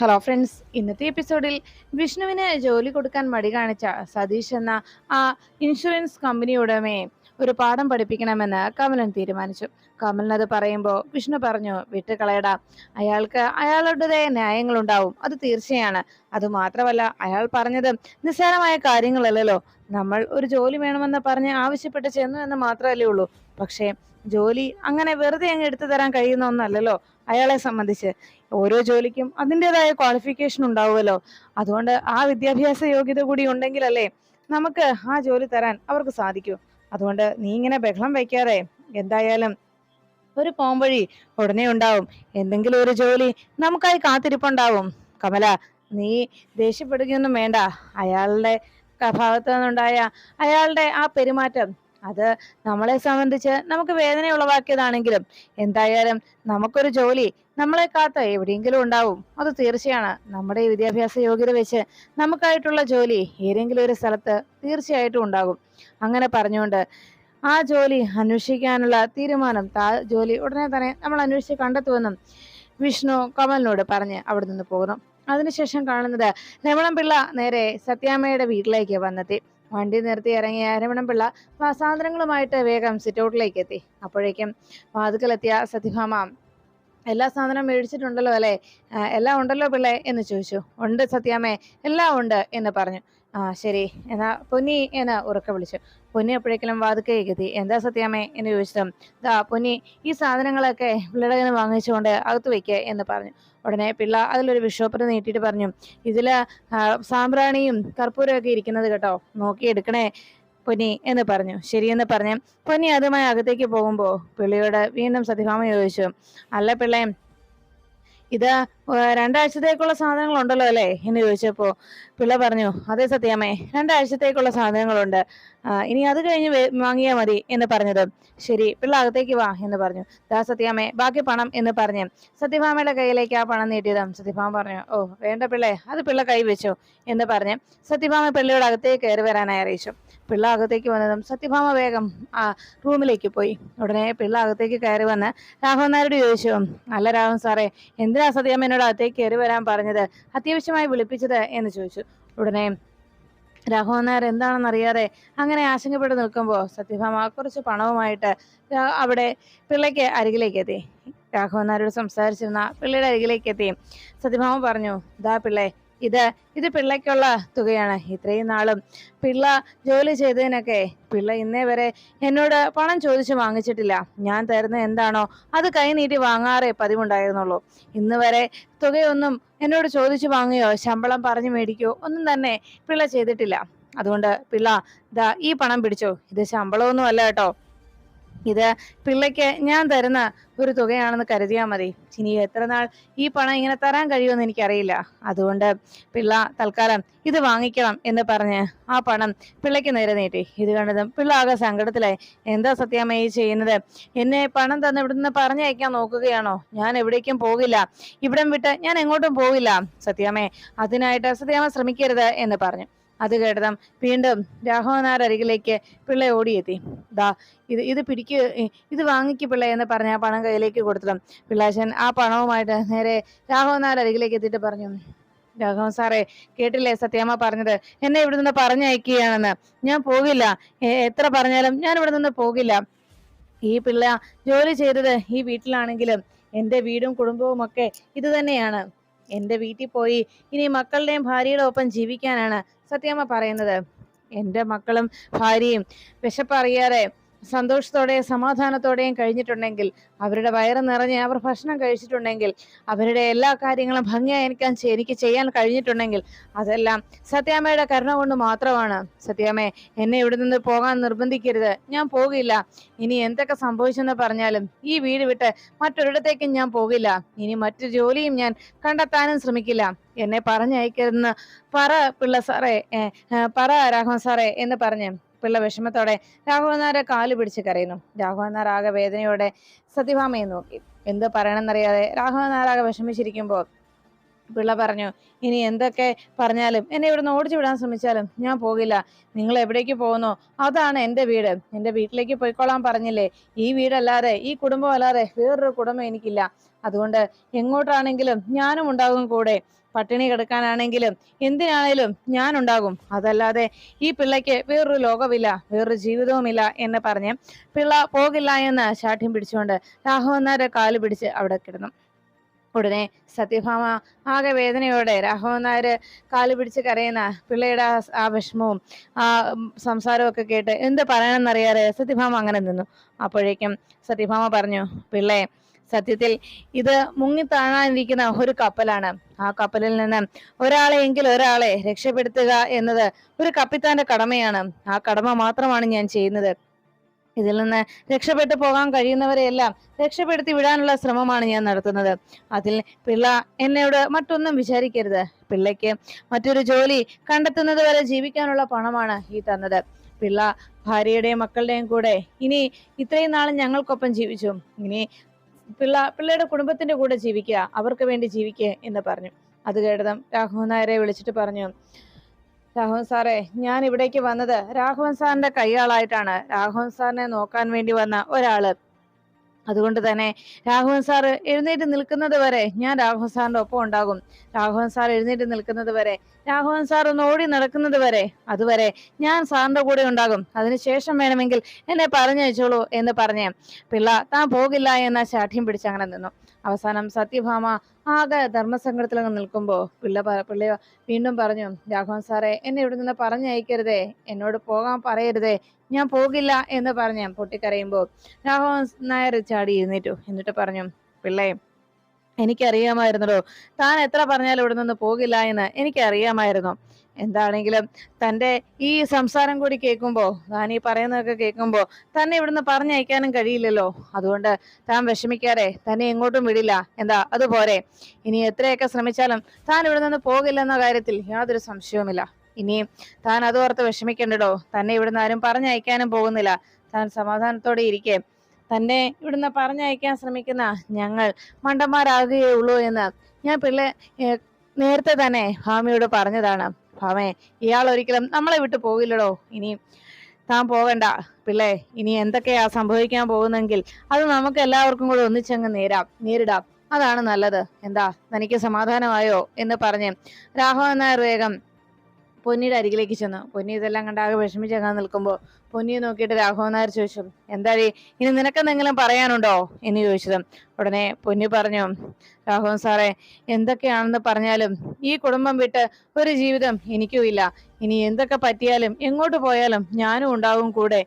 Hello friends ഇന്നത്തെ എപ്പിസോഡിൽ വിഷ്ണുവിന് ജോലി കൊടുക്കാൻ മടി കാണിച്ച സതീഷ് എന്ന ആ ഇൻഷുറൻസ് കമ്പനി ഉടമയെ ഒരു പാഠം പഠിപ്പിക്കണമെന്ന് കമലൻ തീരുമാനിച്ചു. കമലൻ അത് പറയുമ്പോൾ വിഷ്ണു പറഞ്ഞു വിട്ടുകളയട. അയാൾക്ക് അയാളുടേതായ ന്യായങ്ങളുണ്ടാവും. അത് തീർച്ചയാണ്. അത് മാത്രമല്ല അയാൾ പറഞ്ഞത് നിസ്സാരമായ കാര്യങ്ങളല്ലല്ലോ. നമ്മൾ ഒരു ജോലി വേണമെന്ന് പറഞ്ഞ് ആവശ്യപ്പെട്ട് ചെന്നു എന്ന് മാത്രമല്ലേ ഉള്ളൂ. പക്ഷേ ജോലി അങ്ങനെ വെറുതെ അങ്ങ് എടുത്തു തരാൻ കഴിയുന്ന ഒന്നല്ലല്ലോ. അയാളെ സംബന്ധിച്ച് ഓരോ ജോലിക്കും അതിന്റെതായ ക്വാളിഫിക്കേഷൻ ഉണ്ടാവുമല്ലോ. അതുകൊണ്ട് ആ വിദ്യാഭ്യാസ യോഗ്യത കൂടി ഉണ്ടെങ്കിലല്ലേ നമുക്ക് ആ ജോലി തരാൻ അവർക്ക് സാധിക്കൂ. അതുകൊണ്ട് നീ ഇങ്ങനെ ബഹളം വയ്ക്കാതെ എന്തായാലും ഒരു പോംവഴി ഉടനെ ഉണ്ടാവും. എന്തെങ്കിലും ഒരു ജോലി നമുക്കായി കാത്തിരിപ്പുണ്ടാവും. കമല നീ ദേഷ്യപ്പെടുകയൊന്നും വേണ്ട. അയാളുടെ ഭാഗത്തു നിന്നുണ്ടായ അയാളുടെ ആ പെരുമാറ്റം അത് നമ്മളെ സംബന്ധിച്ച് നമുക്ക് വേദന ഉളവാക്കിയതാണെങ്കിലും എന്തായാലും നമുക്കൊരു ജോലി നമ്മളെ കാത്ത് എവിടെയെങ്കിലും ഉണ്ടാവും. അത് തീർച്ചയാണ്. നമ്മുടെ വിദ്യാഭ്യാസ യോഗ്യത വെച്ച് നമുക്കായിട്ടുള്ള ജോലി ഏതെങ്കിലും ഒരു സ്ഥലത്ത് തീർച്ചയായിട്ടും ഉണ്ടാകും. അങ്ങനെ പറഞ്ഞുകൊണ്ട് ആ ജോലി അന്വേഷിക്കാനുള്ള തീരുമാനം താ ജോലി ഉടനെ തന്നെ നമ്മൾ അന്വേഷിച്ച് കണ്ടെത്തുമെന്നും വിഷ്ണു കമലിനോട് പറഞ്ഞ് അവിടെ നിന്ന് പോകുന്നു. അതിനുശേഷം കാണുന്നത് രമണൻ പിള്ള നേരെ സത്യാമ്മയുടെ വീട്ടിലേക്ക് വന്നെത്തി. വണ്ടി നിർത്തി ഇറങ്ങിയ രമണൻ പിള്ള ആ സാധനങ്ങളുമായിട്ട് വേഗം സിറ്റൗട്ടിലേക്ക് എത്തി. അപ്പോഴേക്കും വാതുക്കലെത്തിയ സത്യഭാമ എല്ലാ സാധനവും മേടിച്ചിട്ടുണ്ടല്ലോ അല്ലേ? എല്ലാം ഉണ്ടല്ലോ പിള്ളേ എന്ന് ചോദിച്ചു. ഉണ്ട് സത്യാമ്മേ എല്ലാം ഉണ്ട് എന്ന് പറഞ്ഞു. ആ ശരി. എന്നാ പൊന്നി എന്ന് ഉറക്കെ വിളിച്ചു. പൊന്നി എപ്പോഴേക്കും വാതുക്കെ എത്തി എന്താ സത്യാമ്മേ എന്ന് ചോദിച്ചതും ദാ പൊന്നി ഈ സാധനങ്ങളൊക്കെ നിന്ന് വാങ്ങിച്ചുകൊണ്ട് അകത്ത് വയ്ക്കുക എന്ന് പറഞ്ഞു. ഉടനെ പിള്ള അതിലൊരു വിഷോപ്പർ നീട്ടിയിട്ട് പറഞ്ഞു ഇതിൽ ആ, സാമ്പ്രാണിയും കർപ്പൂരമൊക്കെ ഇരിക്കുന്നത് കേട്ടോ നോക്കി എടുക്കണേ പൊന്നി എന്ന് പറഞ്ഞു. ശരിയെന്ന് പറഞ്ഞു പൊന്നി അതുമായി അകത്തേക്ക് പോകുമ്പോൾ പിള്ളയോട് വീണ്ടും സത്യഭാമ ചോദിച്ചു അല്ല പിള്ളേ ഇത് രണ്ടാഴ്ചത്തേക്കുള്ള സാധനങ്ങൾ ഉണ്ടല്ലോ അല്ലേ? എന്ന് ചോദിച്ചപ്പോ പിള്ള പറഞ്ഞു അതെ സത്യാമ്മേ രണ്ടാഴ്ചത്തേക്കുള്ള സാധനങ്ങളുണ്ട്. ഇനി അത് കഴിഞ്ഞ് വാങ്ങിയാൽ മതി എന്ന് പറഞ്ഞത്. ശരി പിള്ള അകത്തേക്ക് വാ എന്ന് പറഞ്ഞു. ദാ സത്യാമ്മേ ബാക്കി പണം എന്ന് പറഞ്ഞു സത്യഭാമയുടെ കയ്യിലേക്ക് ആ പണം നീട്ടിയതാം സത്യഭാമ പറഞ്ഞു ഓ വേണ്ട പിള്ളേ അത് പിള്ള കൈ വെച്ചു എന്ന് പറഞ്ഞ് സത്യഭാമ പിള്ളയുടെ അകത്തേക്ക് കയറി വരാനായി അറിയിച്ചു. പിള്ള അകത്തേക്ക് വന്നതും സത്യഭാമ വേഗം ആ റൂമിലേക്ക് പോയി. ഉടനെ പിള്ള അകത്തേക്ക് കയറി വന്ന് രാഘവൻ നായരോട് ചോദിച്ചു അല്ല രാഘവൻ സാറേ എന്തിനാ സത്യാമ്മ എന്നോട് അകത്തേക്ക് കയറി വരാൻ പറഞ്ഞത്? അത്യാവശ്യമായി വിളിപ്പിച്ചത് എന്ന് ചോദിച്ചു. ഉടനെ രാഘവൻ എന്താണെന്ന് എന്താണെന്നറിയാതെ അങ്ങനെ ആശങ്കപ്പെട്ട് നിൽക്കുമ്പോൾ സത്യഭാമ കുറച്ച് പണവുമായിട്ട് അവിടെ പിള്ളയ്ക്ക് അരികിലേക്ക് എത്തി. രാഘവൻ സംസാരിച്ചിരുന്ന പിള്ളയുടെ അരികിലേക്ക് എത്തി. സത്യഭാമ പറഞ്ഞു ദാ പിള്ളേ ഇത് ഇത് പിള്ളയ്ക്കുള്ള തുകയാണ് ഇത്രയും നാളും. പിള്ള ജോലി ചെയ്തതിനൊക്കെ പിള്ള ഇന്നേ വരെ എന്നോട് പണം ചോദിച്ചു വാങ്ങിച്ചിട്ടില്ല. ഞാൻ തരുന്ന എന്താണോ അത് കൈനീട്ടി വാങ്ങാറേ പതിവുണ്ടായിരുന്നുള്ളൂ. ഇന്ന് വരെ തുകയൊന്നും എന്നോട് ചോദിച്ചു വാങ്ങിയോ ശമ്പളം പറഞ്ഞു മേടിക്കോ ഒന്നും തന്നെ പിള്ള ചെയ്തിട്ടില്ല. അതുകൊണ്ട് പിള്ള ദാ ഈ പണം പിടിച്ചോ. ഇത് ശമ്പളമൊന്നും അല്ല കേട്ടോ. ഇത് പിള്ളയ്ക്ക് ഞാൻ തരുന്ന ഒരു തുകയാണെന്ന് കരുതിയാൽ മതി. ഇനി എത്ര നാൾ ഈ പണം ഇങ്ങനെ തരാൻ കഴിയുമെന്ന് എനിക്കറിയില്ല. അതുകൊണ്ട് പിള്ള തൽക്കാലം ഇത് വാങ്ങിക്കണം എന്ന് പറഞ്ഞ് ആ പണം പിള്ളയ്ക്ക് നേരെ നീട്ടി. ഇത് കണ്ടതും പിള്ള ആകെ സങ്കടത്തിലായി. എന്താ സത്യാമ്മ ഈ ചെയ്യുന്നത്? എന്നെ പണം തന്ന് ഇവിടുന്ന് പറഞ്ഞയക്കാൻ നോക്കുകയാണോ? ഞാൻ എവിടേക്കും പോകില്ല. ഇവിടം വിട്ട് ഞാൻ എങ്ങോട്ടും പോകില്ല. സത്യാമ്മേ അതിനായിട്ട് സത്യാമ്മ ശ്രമിക്കരുത് എന്ന് പറഞ്ഞു. അത് കേട്ടതും വീണ്ടും രാഘവനാർ അരികിലേക്ക് പിള്ള ഓടിയെത്തി. ദാ ഇത് ഇത് പിടിക്ക് ഇത് വാങ്ങിക്ക് പിള്ള എന്ന് പറഞ്ഞ ആ പണം കയ്യിലേക്ക് കൊടുത്തതും പിള്ളാശൻ ആ പണവുമായിട്ട് നേരെ രാഘവനാർ അരികിലേക്ക് എത്തിയിട്ട് പറഞ്ഞു രാഘവൻ സാറേ കേട്ടില്ലേ സത്യാമ്മ പറഞ്ഞത്? എന്നെ ഇവിടെ നിന്ന് പറഞ്ഞയക്കുകയാണെന്ന്. ഞാൻ പോകില്ല. എത്ര പറഞ്ഞാലും ഞാൻ ഇവിടെ നിന്ന് പോകില്ല. ഈ പിള്ള ജോലി ചെയ്തത് ഈ വീട്ടിലാണെങ്കിലും എന്റെ വീടും കുടുംബവും ഒക്കെ ഇത് തന്നെയാണ്. എന്റെ വീട്ടിൽ പോയി ഇനി മക്കളുടെയും ഭാര്യയുടെ ഒപ്പം ജീവിക്കാനാണ് സത്യമ്മ പറയുന്നത്. എന്റെ മക്കളും ഭാര്യയും വിശപ്പറിയാതെ സന്തോഷത്തോടെയും സമാധാനത്തോടെയും കഴിഞ്ഞിട്ടുണ്ടെങ്കിൽ അവരുടെ വയറ് നിറഞ്ഞ് അവർ ഭക്ഷണം കഴിച്ചിട്ടുണ്ടെങ്കിൽ അവരുടെ എല്ലാ കാര്യങ്ങളും ഭംഗിയായി എനിക്ക് എനിക്ക് ചെയ്യാൻ കഴിഞ്ഞിട്ടുണ്ടെങ്കിൽ അതെല്ലാം സത്യാമ്മയുടെ കരുണ കൊണ്ട് മാത്രമാണ്. സത്യാമ്മേ എന്നെ ഇവിടെ നിന്ന് പോകാൻ നിർബന്ധിക്കരുത്. ഞാൻ പോകില്ല. ഇനി എന്തൊക്കെ സംഭവിച്ചെന്ന് പറഞ്ഞാലും ഈ വീട് വിട്ട് മറ്റൊരിടത്തേക്കും ഞാൻ പോകില്ല. ഇനി മറ്റു ജോലിയും ഞാൻ കണ്ടെത്താനും ശ്രമിക്കില്ല. എന്നെ പറഞ്ഞയക്കരുതെന്ന് പറ പിള്ള സാറേ പറ രാഘവൻ സാറേ എന്ന് പറഞ്ഞ് പിള്ള വിഷമത്തോടെ രാഘവനാരെ കാലു പിടിച്ച് കരയുന്നു. രാഘവനാർ ആകെ വേദനയോടെ സത്യഭാമയെ നോക്കി. എന്ത് പറയണമെന്നറിയാതെ രാഘവനാരാകെ വിഷമിച്ചിരിക്കുമ്പോൾ പിള്ള പറഞ്ഞു ഇനി എന്തൊക്കെ പറഞ്ഞാലും എന്നെ ഇവിടുന്ന് ഓടിച്ചു വിടാൻ ശ്രമിച്ചാലും ഞാൻ പോകില്ല. നിങ്ങൾ എവിടേക്ക് പോകുന്നു? അതാണ് എന്റെ വീട്. എന്റെ വീട്ടിലേക്ക് പോയിക്കോളാൻ പറഞ്ഞില്ലേ? ഈ വീടല്ലാതെ ഈ കുടുംബം അല്ലാതെ വേറൊരു കുടുംബം എനിക്കില്ല. അതുകൊണ്ട് എങ്ങോട്ടാണെങ്കിലും ഞാനും ഉണ്ടാകും കൂടെ. പട്ടിണി കിടക്കാനാണെങ്കിലും എന്തിനാണേലും ഞാൻ ഉണ്ടാകും. അതല്ലാതെ ഈ പിള്ളയ്ക്ക് വേറൊരു ലോകമില്ല വേറൊരു ജീവിതവുമില്ല എന്ന് പറഞ്ഞ് പിള്ള പോകില്ല എന്ന് ശാഠ്യം പിടിച്ചുകൊണ്ട് രാഘവൻ നായരെ കാൽ പിടിച്ച് അവിടെ കിടന്നു. ഉടനെ സത്യഭാമ ആകെ വേദനയോടെ രാഘവൻ നായർ കാൽ പിടിച്ച് കരയുന്ന പിള്ളയുടെ ആ വിഷമവും ആ സംസാരവും ഒക്കെ കേട്ട് എന്ത് പറയണമെന്നറിയാതെ സത്യഭാമ അങ്ങനെ നിന്നു. അപ്പോഴേക്കും സത്യഭാമ പറഞ്ഞു പിള്ളേ സത്യത്തിൽ ഇത് മുങ്ങിത്താഴാനിരിക്കുന്ന ഒരു കപ്പലാണ്. ആ കപ്പലിൽ നിന്ന് ഒരാളെയെങ്കിൽ ഒരാളെ രക്ഷപ്പെടുത്തുക എന്നത് ഒരു കപ്പിത്താന്റെ കടമയാണ്. ആ കടമ മാത്രമാണ് ഞാൻ ചെയ്യുന്നത്. ഇതിൽ നിന്ന് രക്ഷപ്പെട്ടു പോകാൻ കഴിയുന്നവരെയെല്ലാം രക്ഷപ്പെടുത്തി വിടാനുള്ള ശ്രമമാണ് ഞാൻ നടത്തുന്നത്. അതിൽ പിള്ള എന്നോട് മറ്റൊന്നും വിചാരിക്കരുത്. പിള്ളയ്ക്ക് മറ്റൊരു ജോലി കണ്ടെത്തുന്നത് വരെ ജീവിക്കാനുള്ള പണമാണ് ഈ തന്നത്. പിള്ള ഭാര്യയുടെയും മക്കളുടെയും കൂടെ ഇനി ഇത്രയും നാളും ഞങ്ങൾക്കൊപ്പം ജീവിച്ചു. ഇനി പിള്ള പിള്ളയുടെ കുടുംബത്തിന്റെ കൂടെ ജീവിക്കുക അവർക്ക് വേണ്ടി ജീവിക്കുക എന്ന് പറഞ്ഞു. അത് കേട്ടതും രാഘവൻ നായരെ വിളിച്ചിട്ട് പറഞ്ഞു രാഘവൻ സാറേ ഞാൻ ഇവിടേക്ക് വന്നത് രാഘവൻ സാറിന്റെ കൈയാളായിട്ടാണ്. രാഘവൻ സാറിനെ നോക്കാൻ വേണ്ടി വന്ന ഒരാൾ. അതുകൊണ്ട് തന്നെ രാഘവൻ സാർ എഴുന്നേറ്റ് നിൽക്കുന്നത് വരെ ഞാൻ രാഘവൻ സാറിന്റെ ഒപ്പം ഉണ്ടാകും. രാഘവൻ സാർ എഴുന്നേറ്റ് നിൽക്കുന്നത് വരെ രാഘവൻ സാർ ഒന്ന് ഓടി നടക്കുന്നത് വരെ അതുവരെ ഞാൻ സാറിന്റെ കൂടെ ഉണ്ടാകും. അതിനുശേഷം വേണമെങ്കിൽ എന്നെ പറഞ്ഞയച്ചോളൂ എന്ന് പറഞ്ഞ് പിള്ള താൻ പോകില്ല എന്ന ശാഠ്യം പിടിച്ച് അങ്ങനെ നിന്നു. അവസാനം സത്യഭാമ ആകെ ധർമ്മസങ്കടത്തിലങ്ങ് നിൽക്കുമ്പോൾ നിൽക്കുമ്പോ പിള്ള പിള്ളയോ വീണ്ടും പറഞ്ഞു രാഘവൻ സാറേ എന്നെ ഇവിടെ നിന്ന് പറഞ്ഞയക്കരുതേ എന്നോട് പോകാൻ പറയരുതേ ഞാൻ പോകില്ല എന്ന് പറഞ്ഞ് പൊട്ടിക്കരയുമ്പോൾ രാഘവൻ നായർ ചാടി എഴുന്നേറ്റു. എന്നിട്ട് പറഞ്ഞു പിള്ളേ എനിക്കറിയാമായിരുന്നല്ലോ താൻ എത്ര പറഞ്ഞാലും ഇവിടെ നിന്ന് പോകില്ല എന്ന് എനിക്കറിയാമായിരുന്നു. എന്താണെങ്കിലും തന്റെ ഈ സംസാരം കൂടി കേൾക്കുമ്പോൾ താൻ ഈ പറയുന്നതൊക്കെ കേൾക്കുമ്പോൾ തന്നെ ഇവിടുന്ന് പറഞ്ഞയക്കാനും കഴിയില്ലല്ലോ. അതുകൊണ്ട് താൻ വിഷമിക്കാതെ തന്നെ എങ്ങോട്ടും വിടില്ല. എന്താ? അതുപോലെ ഇനി എത്രയൊക്കെ ശ്രമിച്ചാലും താൻ ഇവിടെ നിന്ന് പോകില്ലെന്ന കാര്യത്തിൽ യാതൊരു സംശയവുമില്ല. ഇനി താൻ അത് ഓർത്ത് വിഷമിക്കണ്ടടോ. തന്നെ ഇവിടുന്ന് ആരും പറഞ്ഞയക്കാനും പോകുന്നില്ല. താൻ സമാധാനത്തോടെ ഇരിക്കെ. തന്നെ ഇവിടുന്ന് പറഞ്ഞയക്കാൻ ശ്രമിക്കുന്ന ഞങ്ങൾ മണ്ടന്മാരാകുകയേ ഉള്ളൂ എന്ന് ഞാൻ പിള്ളേ നേരത്തെ തന്നെ ഭാമയോട് പറഞ്ഞതാണ്. ഭാമേ ഇയാൾ ഒരിക്കലും നമ്മളെ വിട്ടു പോകില്ലടോ. ഇനി താൻ പോകണ്ട. പിള്ളേ ഇനി എന്തൊക്കെയാ സംഭവിക്കാൻ പോകുന്നെങ്കിൽ അത് നമുക്ക് എല്ലാവർക്കും കൂടെ ഒന്നിച്ചങ്ങ് നേരാം നേരിടാം. അതാണ് നല്ലത്. എന്താ തനിക്ക് സമാധാനമായോ എന്ന് പറഞ്ഞ് രാഘവൻ നായർ വേഗം പൊന്നിയുടെ അരികിലേക്ക് ചെന്നു. പൊന്നി ഇതെല്ലാം കണ്ടാകെ വിഷമിച്ചങ്ങാൻ നിൽക്കുമ്പോൾ പൊന്നിയെ നോക്കിയിട്ട് രാഘവൻ നായർ ചോദിച്ചു എന്താ ഇനി നിനക്കെന്തെങ്കിലും പറയാനുണ്ടോ? എന്ന് ചോദിച്ചത്. ഉടനെ പൊന്നി പറഞ്ഞു രാഘവൻ സാറേ എന്തൊക്കെയാണെന്ന് പറഞ്ഞാലും ഈ കുടുംബം വിട്ട് ഒരു ജീവിതം എനിക്കും ഇല്ല. ഇനി എന്തൊക്കെ പറ്റിയാലും എങ്ങോട്ട് പോയാലും ഞാനും ഉണ്ടാവും കൂടെ.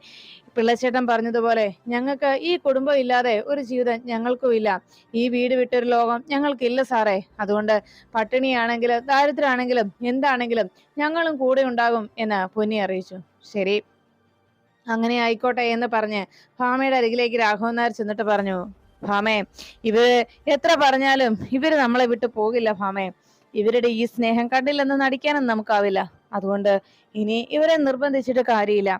പിള്ളച്ചേട്ടൻ പറഞ്ഞതുപോലെ ഞങ്ങൾക്ക് ഈ കുടുംബം ഇല്ലാതെ ഒരു ജീവിതം ഞങ്ങൾക്കും ഇല്ല. ഈ വീട് വിട്ടൊരു ലോകം ഞങ്ങൾക്കില്ല സാറേ. അതുകൊണ്ട് പട്ടിണിയാണെങ്കിലും ദാരിദ്ര്യമാണെങ്കിലും എന്താണെങ്കിലും ഞങ്ങളും കൂടെ ഉണ്ടാകും എന്ന് പൊന്നി അറിയിച്ചു. ശരി. അങ്ങനെ ആയിക്കോട്ടെ എന്ന് പറഞ്ഞ് ഭാമയുടെ അരികിലേക്ക് രാഘവൻ നായർ ചെന്നിട്ട് പറഞ്ഞു ഭാമേ ഇവർ എത്ര പറഞ്ഞാലും ഇവർ നമ്മളെ വിട്ട് പോകില്ല ഭാമേ. ഇവരുടെ ഈ സ്നേഹം കണ്ടില്ലെന്ന് നടിക്കാനും നമുക്കാവില്ല. അതുകൊണ്ട് ഇനി ഇവരെ നിർബന്ധിച്ചിട്ട് കാര്യമില്ല.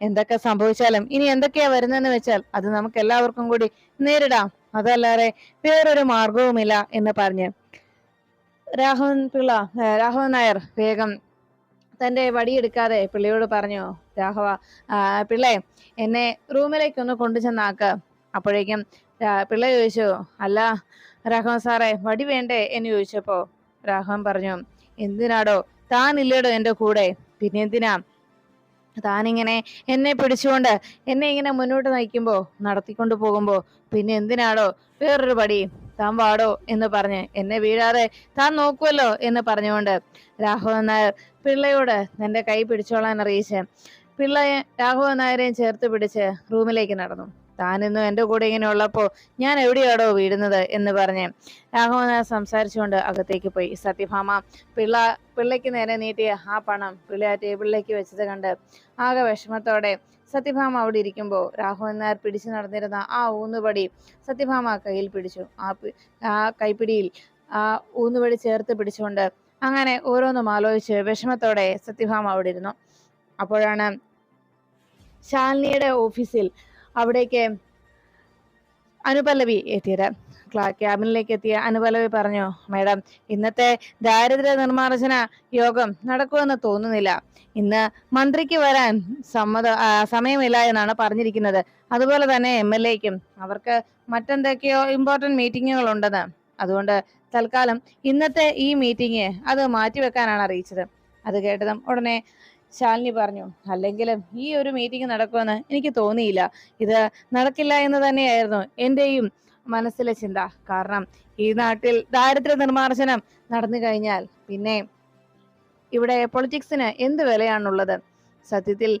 എന്തൊക്കെ സംഭവിച്ചാലും ഇനി എന്തൊക്കെയാ വരുന്നതെന്ന് വെച്ചാൽ അത് നമുക്ക് എല്ലാവർക്കും കൂടി നേരിടാം. അതല്ലാതെ വേറൊരു മാർഗവുമില്ല എന്ന് പറഞ്ഞ്. രാഘവൻ പിള്ള രാഘവൻ നായർ വേഗം തന്റെ വടിയെടുക്കാതെ പിള്ളയോട് പറഞ്ഞു രാഘവ പിള്ളേ എന്നെ റൂമിലേക്ക് ഒന്ന് കൊണ്ടുചെന്നാക്ക്. അപ്പോഴേക്കും പിള്ള ചോദിച്ചു അല്ല രാഘവൻ സാറേ വടി വേണ്ടേ? എന്ന് ചോദിച്ചപ്പോ രാഘവൻ പറഞ്ഞു എന്തിനാടോ? താൻ എന്റെ കൂടെ? പിന്നെ എന്തിനാ താനിങ്ങനെ എന്നെ പിടിച്ചുകൊണ്ട് എന്നെ ഇങ്ങനെ മുന്നോട്ട് നയിക്കുമ്പോൾ നടത്തിക്കൊണ്ട് പോകുമ്പോ പിന്നെ എന്തിനാടോ വേറൊരു പടി താൻ വാടോ? എന്ന് പറഞ്ഞ് എന്നെ വീഴാതെ താൻ നോക്കുമല്ലോ എന്ന് പറഞ്ഞുകൊണ്ട് രാഘവൻ നായർ പിള്ളയോട് നിന്റെ കൈ പിടിച്ചോളാൻ അറിയിച്ച്. പിള്ളയെ രാഘവൻ നായരെയും ചേർത്ത് പിടിച്ച് റൂമിലേക്ക് നടന്നു. താനിന്നും എന്റെ കൂടെ ഇങ്ങനെ ഉള്ളപ്പോൾ ഞാൻ എവിടെയാടോ വീടുന്നത് എന്ന് പറഞ്ഞ് രാഘവൻ നായർ സംസാരിച്ചുകൊണ്ട് അകത്തേക്ക് പോയി. സത്യഭാമ പിള്ള പിള്ളയ്ക്ക് നേരെ നീട്ടിയ ആ പണം പിള്ള ആ ടേബിളിലേക്ക് വെച്ചത് കണ്ട് ആകെ വിഷമത്തോടെ സത്യഭാമ അവിടെ ഇരിക്കുമ്പോൾ രാഘവൻ നായർ പിടിച്ചു നടന്നിരുന്ന ആ ഊന്നുപടി സത്യഭാമ കയ്യിൽ പിടിച്ചു. ആ ആ കൈപ്പിടിയിൽ ആ ഊന്നുപടി ചേർത്ത് പിടിച്ചുകൊണ്ട് അങ്ങനെ ഓരോന്നും ആലോചിച്ച് വിഷമത്തോടെ സത്യഭാമ അവിടെ ഇരുന്നു അപ്പോഴാണ് ശാലിനിയുടെ ഓഫീസിൽ അവിടേക്ക് അനുപല്ലവി എത്തിയത്. ക്യാബിനിലേക്ക് എത്തിയ അനുപല്ലവി പറഞ്ഞു മേഡം ഇന്നത്തെ ദാരിദ്ര്യ നിർമ്മാർജന യോഗം നടക്കുമെന്ന് തോന്നുന്നില്ല. ഇന്ന് മന്ത്രിക്ക് വരാൻ സമ്മത സമയമില്ല എന്നാണ് പറഞ്ഞിരിക്കുന്നത്. അതുപോലെ തന്നെ എം എൽ എക്കും അവർക്ക് മറ്റെന്തൊക്കെയോ ഇമ്പോർട്ടന്റ് മീറ്റിങ്ങുകൾ ഉണ്ടെന്ന്. അതുകൊണ്ട് തൽക്കാലം ഇന്നത്തെ ഈ മീറ്റിംഗ് അത് മാറ്റിവെക്കാനാണ് അറിയിച്ചത്. അത് കേട്ടതും ഉടനെ ശാലിനി പറഞ്ഞു അല്ലെങ്കിലും ഈ ഒരു മീറ്റിംഗ് നടക്കുമെന്ന് എനിക്ക് തോന്നിയില്ല. ഇത് നടക്കില്ല എന്ന് തന്നെയായിരുന്നു എന്റെയും മനസ്സിലെ ചിന്ത. കാരണം ഈ നാട്ടിൽ ദാരിദ്ര്യ നിർമ്മാർജനം നടന്നു കഴിഞ്ഞാൽ പിന്നെ ഇവിടെ പൊളിറ്റിക്സിന് എന്ത് വിലയാണുള്ളത്? സത്യത്തിൽ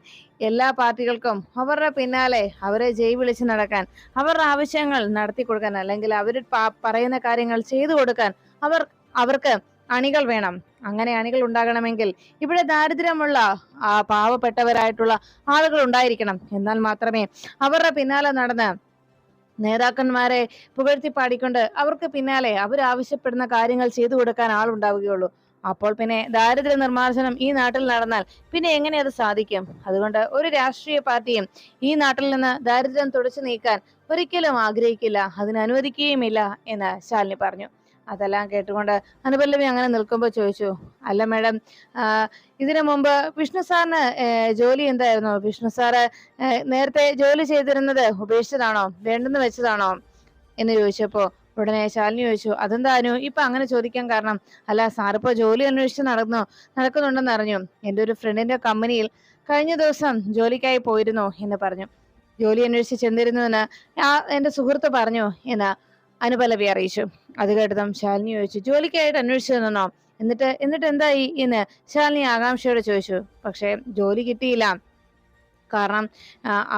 എല്ലാ പാർട്ടികൾക്കും അവരുടെ പിന്നാലെ അവരെ ജയ് വിളിച്ച് നടക്കാൻ അവരുടെ ആവശ്യങ്ങൾ നടത്തി കൊടുക്കാൻ അല്ലെങ്കിൽ അവർ പറയുന്ന കാര്യങ്ങൾ ചെയ്തു കൊടുക്കാൻ അവർ അവർക്ക് അണികൾ വേണം. അങ്ങനെ അണികൾ ഉണ്ടാകണമെങ്കിൽ ഇവിടെ ദാരിദ്ര്യമുള്ള ആ പാവപ്പെട്ടവരായിട്ടുള്ള ആളുകൾ ഉണ്ടായിരിക്കണം. എന്നാൽ മാത്രമേ അവരുടെ പിന്നാലെ നടന്ന് നേതാക്കന്മാരെ പുകഴ്ത്തി പാടിക്കൊണ്ട് അവർക്ക് പിന്നാലെ അവർ ആവശ്യപ്പെടുന്ന കാര്യങ്ങൾ ചെയ്തു കൊടുക്കാൻ ആളുണ്ടാവുകയുള്ളൂ. അപ്പോൾ പിന്നെ ദാരിദ്ര്യ നിർമ്മാർജനം ഈ നാട്ടിൽ നടന്നാൽ പിന്നെ എങ്ങനെ അത് സാധിക്കും? അതുകൊണ്ട് ഒരു രാഷ്ട്രീയ പാർട്ടിയും ഈ നാട്ടിൽ നിന്ന് ദാരിദ്ര്യം തുടച്ചു നീക്കാൻ ഒരിക്കലും ആഗ്രഹിക്കില്ല അതിന് അനുവദിക്കുകയുമില്ല എന്ന് ശാലിനി പറഞ്ഞു. അതെല്ലാം കേട്ടുകൊണ്ട് അനുപല്ലവി അങ്ങനെ നിൽക്കുമ്പോൾ ചോദിച്ചു അല്ല മാഡം ഇതിനു മുമ്പ് വിഷ്ണു സാറിന് ജോലി എന്തായിരുന്നു? വിഷ്ണു സാറ് നേരത്തെ ജോലി ചെയ്തിരുന്നത് ഉപേക്ഷിച്ചതാണോ? വേണ്ടെന്ന് വെച്ചതാണോ? എന്ന് ചോദിച്ചപ്പോ ഉടനെ ശാലിനി ചോദിച്ചു അതെന്താനു ഇപ്പൊ അങ്ങനെ ചോദിക്കാൻ കാരണം അല്ല സാറിപ്പോ ജോലി അന്വേഷിച്ച് നടന്നോ? നടക്കുന്നുണ്ടെന്ന് അറിഞ്ഞു. എന്റെ ഒരു ഫ്രണ്ടിന്റെ കമ്പനിയിൽ കഴിഞ്ഞ ദിവസം ജോലിക്കായി പോയിരുന്നു എന്ന് പറഞ്ഞു. ജോലി അന്വേഷിച്ച് ചെന്നിരുന്നുവെന്ന് ആ എന്റെ സുഹൃത്ത് പറഞ്ഞു എന്ന് അനുപലവി അറിയിച്ചു. അത് കേട്ടതും ശാലിനി ചോദിച്ചു ജോലിക്കായിട്ട് അന്വേഷിച്ചു നിന്നോ എന്നിട്ട് എന്നിട്ട് എന്തായി? എന്ന് ശാലിനി ആകാംക്ഷയോടെ ചോദിച്ചു. പക്ഷെ ജോലി കിട്ടിയില്ല. കാരണം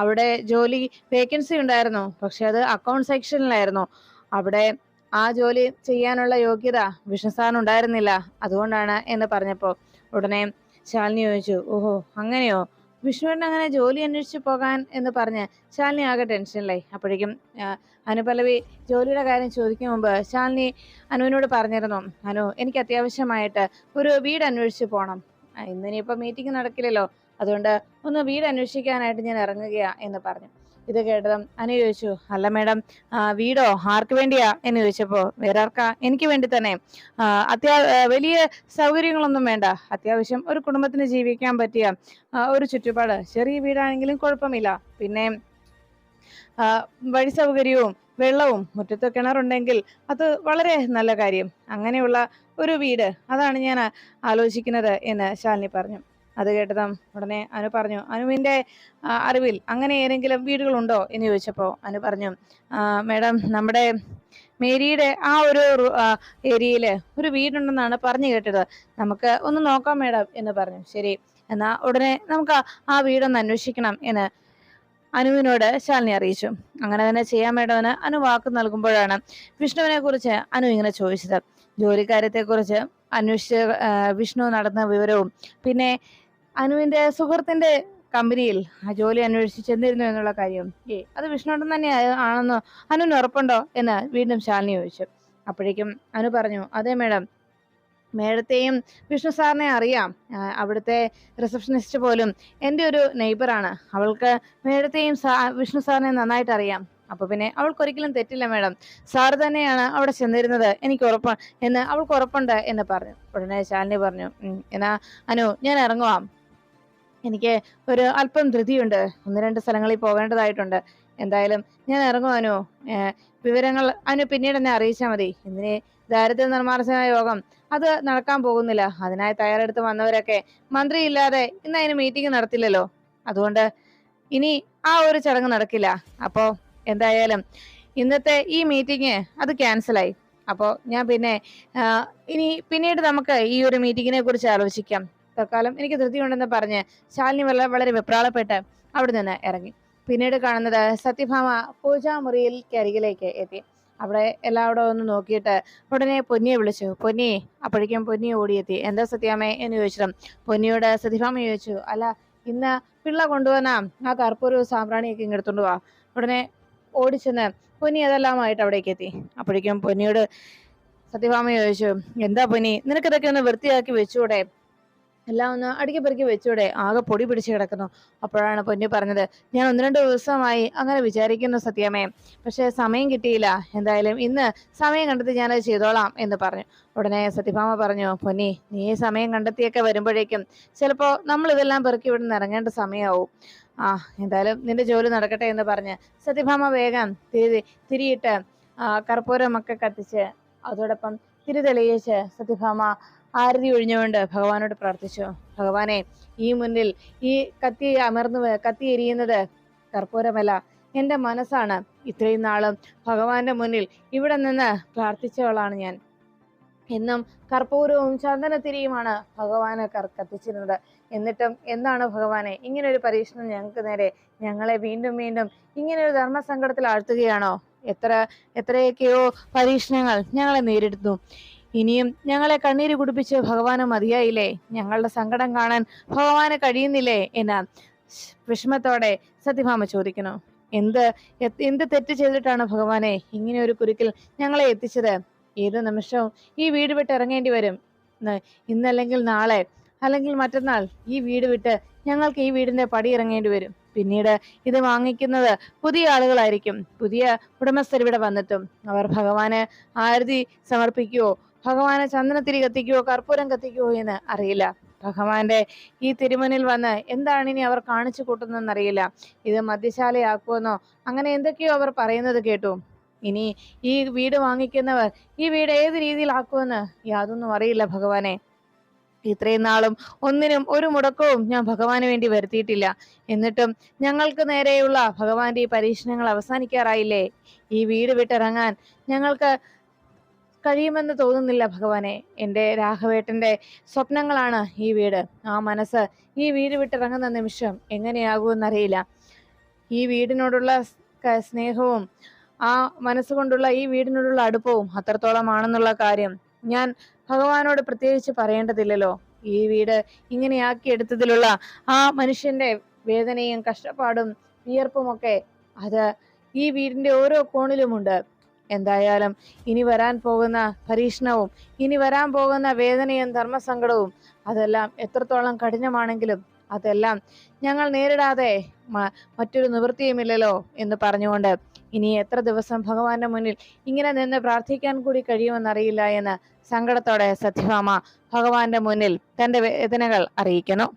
അവിടെ ജോലി വേക്കൻസി ഉണ്ടായിരുന്നു. പക്ഷെ അത് അക്കൗണ്ട് സെക്ഷനിലായിരുന്നു അവിടെ ആ ജോലി ചെയ്യാനുള്ള യോഗ്യത വിഷ്ണു സാറിന് ഉണ്ടായിരുന്നില്ല. അതുകൊണ്ടാണ് എന്ന് പറഞ്ഞപ്പോൾ ഉടനെ ശാലിനി ചോദിച്ചു ഓഹോ അങ്ങനെയോ? വിഷ്ണുവിന് അങ്ങനെ ജോലി അന്വേഷിച്ച് പോകാൻ എന്ന് പറഞ്ഞ് ശാലിനി ആകെ ടെൻഷനിലായി. അപ്പോഴേക്കും അനുപല്ലവി ജോലിയുടെ കാര്യം ചോദിക്കും മുമ്പ് ശാലിനി അനുവിനോട് പറഞ്ഞിരുന്നു അനു എനിക്ക് അത്യാവശ്യമായിട്ട് ഒരു വീട് അന്വേഷിച്ച് പോകണം ഇന്നിനിയിപ്പോൾ മീറ്റിംഗ് നടക്കില്ലല്ലോ. അതുകൊണ്ട് ഒന്ന് വീട് അന്വേഷിക്കാനായിട്ട് ഞാൻ ഇറങ്ങുകയാണ് എന്ന് പറഞ്ഞു. ഇത് കേട്ടതും അനു ചോദിച്ചു അല്ല മേഡം വീടോ? ആർക്ക് വേണ്ടിയാ? എന്ന് ചോദിച്ചപ്പോ വേറെ ആർക്കാ? എനിക്ക് വേണ്ടി തന്നെ. അത്യാ വലിയ സൗകര്യങ്ങളൊന്നും വേണ്ട. അത്യാവശ്യം ഒരു കുടുംബത്തിന് ജീവിക്കാൻ പറ്റിയ ഒരു ചുറ്റുപാട്. ചെറിയ വീടാണെങ്കിലും കുഴപ്പമില്ല. പിന്നെ വഴി സൗകര്യവും വെള്ളവും മുറ്റത്ത് കിണറുണ്ടെങ്കിൽ അത് വളരെ നല്ല കാര്യം. അങ്ങനെയുള്ള ഒരു വീട്. അതാണ് ഞാൻ ആലോചിക്കുന്നത് എന്ന് ശാലിനി പറഞ്ഞു. അത് കേട്ടതും ഉടനെ അനു പറഞ്ഞു. അനുവിന്റെ അറിവിൽ അങ്ങനെ ഏതെങ്കിലും വീടുകളുണ്ടോ എന്ന് ചോദിച്ചപ്പോൾ അനു പറഞ്ഞു "ആ, മേഡം നമ്മുടെ മേരിയുടെ ആ ഒരു ഏരിയയിൽ ഒരു വീടുണ്ടെന്നാണ് പറഞ്ഞു കേട്ടത്. നമുക്ക് ഒന്ന് നോക്കാം മേഡം എന്ന് പറഞ്ഞു. ശരി എന്നാ ഉടനെ നമുക്ക് ആ- വീടൊന്ന് അന്വേഷിക്കണം എന്ന് അനുവിനോട് ശാലിനി അറിയിച്ചു. അങ്ങനെ തന്നെ ചെയ്യാൻ വേണ്ടവന് അനു വാക്ക് നൽകുമ്പോഴാണ് വിഷ്ണുവിനെ കുറിച്ച് അനു ഇങ്ങനെ ചോദിച്ചത്. ജോലിക്കാര്യത്തെ കുറിച്ച് അന്വേഷിച്ച് വിഷ്ണു നടന്ന വിവരവും പിന്നെ അനുവിന്റെ സുഹൃത്തിന്റെ കമ്പനിയിൽ ജോലി അന്വേഷിച്ച് ചെന്നിരുന്നു എന്നുള്ള കാര്യം. ഏ അത് വിഷ്ണുവേട്ടൻ തന്നെ ആണെന്ന്? അനുവിന് ഉറപ്പുണ്ടോ? എന്ന് വീണ്ടും ശാലിനി ചോദിച്ചു. അപ്പോഴേക്കും അനു പറഞ്ഞു അതെ മേഡം. മേഡത്തെയും വിഷ്ണു സാറിനെ അറിയാം. അവിടുത്തെ റിസപ്ഷനിസ്റ്റ് പോലും എന്റെ ഒരു നെയ്ബറാണ്. അവൾക്ക് മേഡത്തെയും വിഷ്ണു സാറിനെ നന്നായിട്ട് അറിയാം. അപ്പോൾ പിന്നെ അവൾക്ക് ഒരിക്കലും തെറ്റില്ല മേഡം. സാർ തന്നെയാണ് അവിടെ ചെന്നിരുന്നത്. എനിക്ക് ഉറപ്പ് എന്ന് അവൾക്ക് ഉറപ്പുണ്ട് എന്ന് പറഞ്ഞു. ഉടനെ ശാലിനി പറഞ്ഞു എന്നാ അനു ഞാൻ ഇറങ്ങുവാം. എനിക്ക് ഒരു അല്പം ധൃതിയുണ്ട്. ഒന്ന് രണ്ട് സ്ഥലങ്ങളിൽ പോകേണ്ടതായിട്ടുണ്ട്. എന്തായാലും ഞാൻ ഇറങ്ങും അനു. വിവരങ്ങൾ അനു പിന്നീട് എന്നെ അറിയിച്ചാൽ മതി. ഇന്നിനി ദാരിദ്ര്യ നിർമ്മാർജന യോഗം. അത് നടക്കാൻ പോകുന്നില്ല. അതിനായി തയ്യാറെടുത്ത് വന്നവരൊക്കെ മന്ത്രി ഇല്ലാതെ ഇന്ന് അതിന് മീറ്റിംഗ് നടത്തില്ലല്ലോ. അതുകൊണ്ട് ഇനി ആ ഒരു ചടങ്ങ് നടക്കില്ല. അപ്പോൾ എന്തായാലും ഇന്നത്തെ ഈ മീറ്റിംഗ് അത് ക്യാൻസലായി അപ്പോൾ ഞാൻ പിന്നെ ഇനി പിന്നീട് നമുക്ക് ഈ ഒരു മീറ്റിങ്ങിനെ കുറിച്ച് ആലോചിക്കാം. തൽക്കാലം എനിക്ക് ധൃതിയുണ്ടെന്ന് പറഞ്ഞ് ശാലിനി വളരെ വളരെ വെപ്രാളപ്പെട്ട് അവിടെ നിന്ന് ഇറങ്ങി. പിന്നീട് കാണുന്നത് സത്യഭാമ പൂജാമുറിയിൽ അരികിലേക്ക് എത്തി. അവിടെ എല്ലാവരും ഒന്ന് നോക്കിയിട്ട് ഉടനെ പൊന്നിയെ വിളിച്ചു. പൊന്നി അപ്പോഴേക്കും പൊന്നി ഓടിയെത്തി. എന്താ സത്യാമ്മേ? എന്ന് ചോദിച്ചിട്ടും പൊന്നിയോട് സത്യഭാമ ചോദിച്ചു അല്ല ഇന്ന് പിള്ള കൊണ്ടുവന്ന? ആ കർപ്പൂരവും സാമ്പ്രാണിയൊക്കെ ഇങ്ങെടുത്തോണ്ട് വാ. ഉടനെ ഓടിച്ചെന്ന് പൊന്നി അതെല്ലാമായിട്ട് അവിടേക്ക് എത്തി. അപ്പോഴേക്കും പൊന്നിയോട് സത്യഭാമ ചോദിച്ചു എന്താ പൊന്നി? നിനക്കിതൊക്കെ ഒന്ന് വൃത്തിയാക്കി വെച്ചൂടെ? എല്ലാം ഒന്ന് അടുക്കി പെറുക്കി വെച്ചൂടെ. ആകെ പൊടി പിടിച്ച് കിടക്കുന്നു. അപ്പോഴാണ് പൊന്നി പറഞ്ഞത് ഞാൻ ഒന്ന് രണ്ട് ദിവസമായി അങ്ങനെ വിചാരിക്കുന്നു സത്യമേ. പക്ഷെ സമയം കിട്ടിയില്ല. എന്തായാലും ഇന്ന് സമയം കണ്ടെത്തി ഞാനത് ചെയ്തോളാം എന്ന് പറഞ്ഞു. ഉടനെ സത്യഭാമ പറഞ്ഞു പൊന്നി നീ സമയം കണ്ടെത്തിയൊക്കെ വരുമ്പോഴേക്കും ചിലപ്പോ നമ്മൾ ഇതെല്ലാം പെറുക്കി ഇവിടെ നിന്ന് ഇറങ്ങേണ്ട സമയമാവും ആ എന്തായാലും നിന്റെ ജോലി നടക്കട്ടെ എന്ന് പറഞ്ഞ് സത്യഭാമ വേഗം തിരി തിരിയിട്ട് കർപ്പൂരമൊക്കെ കത്തിച്ച് അതോടൊപ്പം തിരി തെളിയിച്ച് സത്യഭാമ ആരതി ഒഴിഞ്ഞുകൊണ്ട് ഭഗവാനോട് പ്രാർത്ഥിച്ചു. ഭഗവാനെ ഈ മുന്നിൽ ഈ കത്തി അമർന്നു കത്തി എരിയുന്നത് കർപ്പൂരമല്ല. എന്റെ മനസ്സാണ് ഇത്രയും നാളും ഭഗവാന്റെ മുന്നിൽ ഇവിടെ നിന്ന് പ്രാർത്ഥിച്ചവളാണ് ഞാൻ. എന്നും കർപ്പൂരവും ചന്ദനത്തിരിയുമാണ് ഭഗവാന് കത്തിച്ചിരുന്നത്. എന്നിട്ടും എന്താണ് ഭഗവാനെ ഇങ്ങനെ ഒരു പരീക്ഷണം ഞങ്ങൾക്ക് നേരെ ഞങ്ങളെ വീണ്ടും വീണ്ടും ഇങ്ങനെ ഒരു ധർമ്മസങ്കടത്തിൽ ആഴ്ത്തുകയാണോ? എത്ര എത്രയൊക്കെയോ പരീക്ഷണങ്ങൾ ഞങ്ങളെ നേരിടുന്നു. ഇനിയും ഞങ്ങളെ കണ്ണീര് കുടിപ്പിച്ച് ഭഗവാന് മതിയായില്ലേ? ഞങ്ങളുടെ സങ്കടം കാണാൻ ഭഗവാന് കഴിയുന്നില്ലേ എന്ന വിഷമത്തോടെ സത്യഭാമ ചോദിക്കുന്നു. എന്ത് എന്ത് തെറ്റ് ചെയ്തിട്ടാണ് ഭഗവാനെ ഇങ്ങനെ ഒരു കുരുക്കിൽ ഞങ്ങളെ എത്തിച്ചത്? ഏത് നിമിഷവും ഈ വീട് വിട്ട് ഇറങ്ങേണ്ടി വരും. ഇന്ന് ഇന്നല്ലെങ്കിൽ നാളെ അല്ലെങ്കിൽ മറ്റന്നാൾ ഈ വീട് വിട്ട് ഞങ്ങൾക്ക് ഈ വീടിന്റെ പടി ഇറങ്ങേണ്ടി വരും. പിന്നീട് ഇത് വാങ്ങിക്കുന്നത് പുതിയ ആളുകളായിരിക്കും. പുതിയ ഉടമസ്ഥർ ഇവിടെ വന്നിട്ടും അവർ ഭഗവാന് ആരതി സമർപ്പിക്കുവോ? ഭഗവാനെ ചന്ദനത്തിരി കത്തിക്കുവോ കർപ്പൂരം കത്തിക്കുവോ എന്ന് അറിയില്ല. ഭഗവാന്റെ ഈ തിരുമനിൽ വന്ന് എന്താണ് ഇനി അവർ കാണിച്ചു കൂട്ടുന്നതെന്ന് അറിയില്ല. ഇത് മദ്യശാലയാക്കുമെന്നോ അങ്ങനെ എന്തൊക്കെയോ അവർ പറയുന്നത് കേട്ടു. ഇനി ഈ വീട് വാങ്ങിക്കുന്നവർ ഈ വീട് ഏത് രീതിയിലാക്കുമെന്ന് യാതൊന്നും അറിയില്ല ഭഗവാനെ. ഇത്രയും നാളും ഒന്നിനും ഒരു മുടക്കവും ഞാൻ ഭഗവാന് വേണ്ടി വരുത്തിയിട്ടില്ല. എന്നിട്ടും ഞങ്ങൾക്ക് നേരെയുള്ള ഭഗവാന്റെ ഈ പരീക്ഷണങ്ങൾ അവസാനിക്കാറായില്ലേ? ഈ വീട് വിട്ടിറങ്ങാൻ ഞങ്ങൾക്ക് കഴിയുമെന്ന് തോന്നുന്നില്ല ഭഗവാനെ. എന്റെ രാഘവേട്ടന്റെ സ്വപ്നങ്ങളാണ് ഈ വീട്. ആ മനസ്സ് ഈ വീട് വിട്ടിറങ്ങുന്ന നിമിഷം എങ്ങനെയാകുമെന്നറിയില്ല. ഈ വീടിനോടുള്ള സ്നേഹവും ആ മനസ്സുകൊണ്ടുള്ള ഈ വീടിനോടുള്ള അടുപ്പവും അത്രത്തോളമാണെന്നുള്ള കാര്യം ഞാൻ ഭഗവാനോട് പ്രത്യേകിച്ച് പറയേണ്ടതില്ലല്ലോ. ഈ വീട് ഇങ്ങനെയാക്കിയെടുത്തതിലുള്ള ആ മനുഷ്യന്റെ വേദനയും കഷ്ടപ്പാടും വിയർപ്പുമൊക്കെ അത് ഈ വീടിന്റെ ഓരോ കോണിലുമുണ്ട്. എന്തായാലും ഇനി വരാൻ പോകുന്ന പരീക്ഷണവും ഇനി വരാൻ പോകുന്ന വേദനയും ധർമ്മസങ്കടവും അതെല്ലാം എത്രത്തോളം കഠിനമാണെങ്കിലും അതെല്ലാം ഞങ്ങൾ നേരിടാതെ മറ്റൊരു നിവൃത്തിയുമില്ലല്ലോ എന്ന് പറഞ്ഞുകൊണ്ട് ഇനി എത്ര ദിവസം ഭഗവാന്റെ മുന്നിൽ ഇങ്ങനെ നിന്ന് പ്രാർത്ഥിക്കാൻ കൂടി കഴിയുമെന്നറിയില്ല എന്ന് സങ്കടത്തോടെ സത്യഭാമ ഭഗവാന്റെ മുന്നിൽ തന്റെ വേദനകൾ അറിയിക്കുന്നു.